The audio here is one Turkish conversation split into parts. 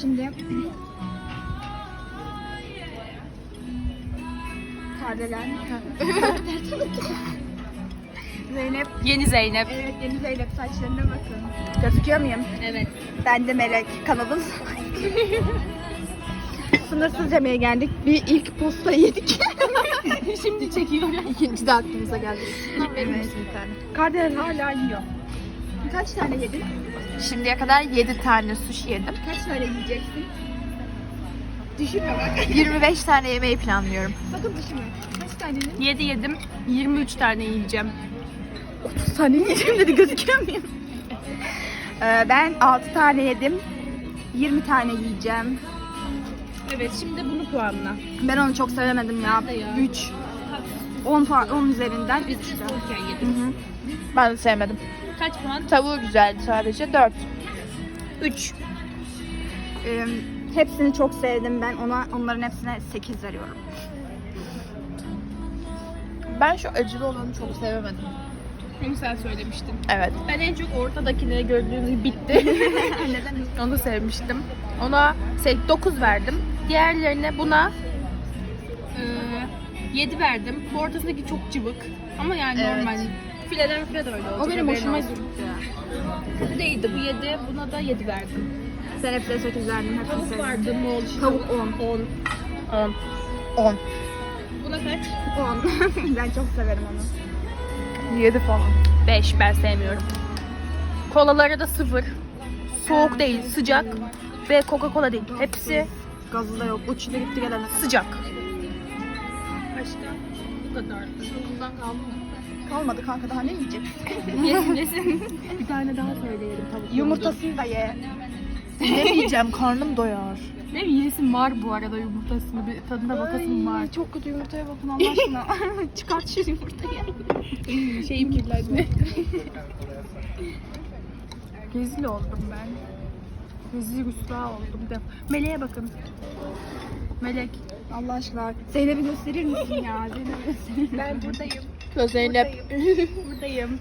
Şimdi Kardelen. Zeynep. Yeni Zeynep. Evet yeni Zeynep saçlarına bakın. Gözüküyor muyum? Evet. Ben de Melek kanalın. Sınırsız yemeğe geldik. Bir ilk posta yedik. Şimdi çekiyorum. İkinci de aklımıza geldi. evet. Kardelen hala yiyor. Kaç tane yedin? Şimdiye kadar 7 tane sushi yedim. Kaç tane yiyeceksin? Düşünme bak. 25 tane yemeği planlıyorum. Sakın düşünme. Kaç tane yedin? 7 yedim. 23 tane yiyeceğim. 30 tane yiyeceğim dedi gözüküyor muyum? Ee, ben 6 tane yedim. 20 tane yiyeceğim. Evet şimdi bunu puanla. Ben onu çok sevemedim ya. 3. 10 puan 10 üzerinden 3 Biz işte. soğukken yedim. Ben de sevmedim. Kaç puan? Tavuğu güzeldi sadece. 4. 3. Ee, hepsini çok sevdim ben. Ona onların hepsine 8 veriyorum. Ben şu acılı olanı çok sevemedim. Bunu sen söylemiştin. Evet. Ben en çok ortadakine gördüğünüz gibi bitti. Neden? Onu sevmiştim. Ona 9 verdim. Diğerlerine buna 7 verdim. Bu ortasındaki çok cıvık. Ama yani Evet. normal. Fileden file de öyle olacak. O benim hoşuma gitti. Kötü değildi. Bu 7. Buna da 7 verdim. Sen hepsine 8 verdin. Hepsini Tavuk sevdim. vardı. İşi. Tavuk 10. 10. 10. 10. Buna kaç? 10. ben çok severim onu. 7 falan. 5. Ben sevmiyorum. Kolaları da 0. Soğuk değil, sıcak. Ve Coca-Cola değil. Hepsi Gazı da yok. Uçtu gitti gelene. sıcak. Bundan kaldı mı? Kalmadı kanka daha ne yiyecek? Yesin yesin. Bir tane daha söyleyelim tavuk. Yumurtasını da ye. Yemeyeceğim. Karnım doyar. Ne bir yesin var bu arada yumurtasını. Bir tadına bakasın var. Çok kötü yumurtaya bakın Allah aşkına. Çıkart şu yumurtayı. Şeyim kirlendi. Rezil oldum ben. Rezil rüsva oldum. Meleğe bakın. Melek. Allah aşkına. Zeynep'i gösterir misin ya? Zeynep'i gösterir Ben buradayım. Zeynep. Buradayım.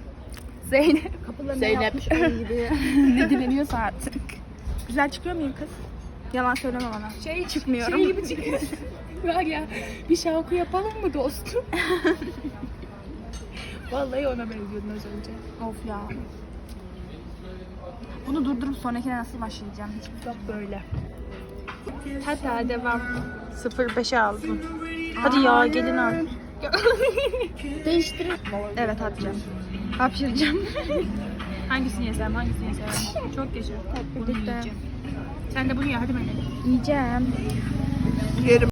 Zeynep. Kapılarına Zeynep. yapmış ayı gibi. ne dileniyorsa artık. Güzel çıkıyor muyum kız? Yalan söyleme bana. Şey Çıkmıyorum. Şey gibi çıkıyor. Var ya bir şarkı yapalım mı dostum? Vallahi ona benziyordun az önce. Of ya. Bunu durdurup sonrakine nasıl başlayacağım? Hiç Bak böyle. Hatta devam. 05'e aldım. Hadi ya gelin al. Değiştirin. Evet atacağım. Hapşıracağım. Hangisini yesem hangisini yesem. Çok yaşa. Bunu yiyeceğim. Sen de bunu ye hadi Melek. Yiyeceğim. Yerim.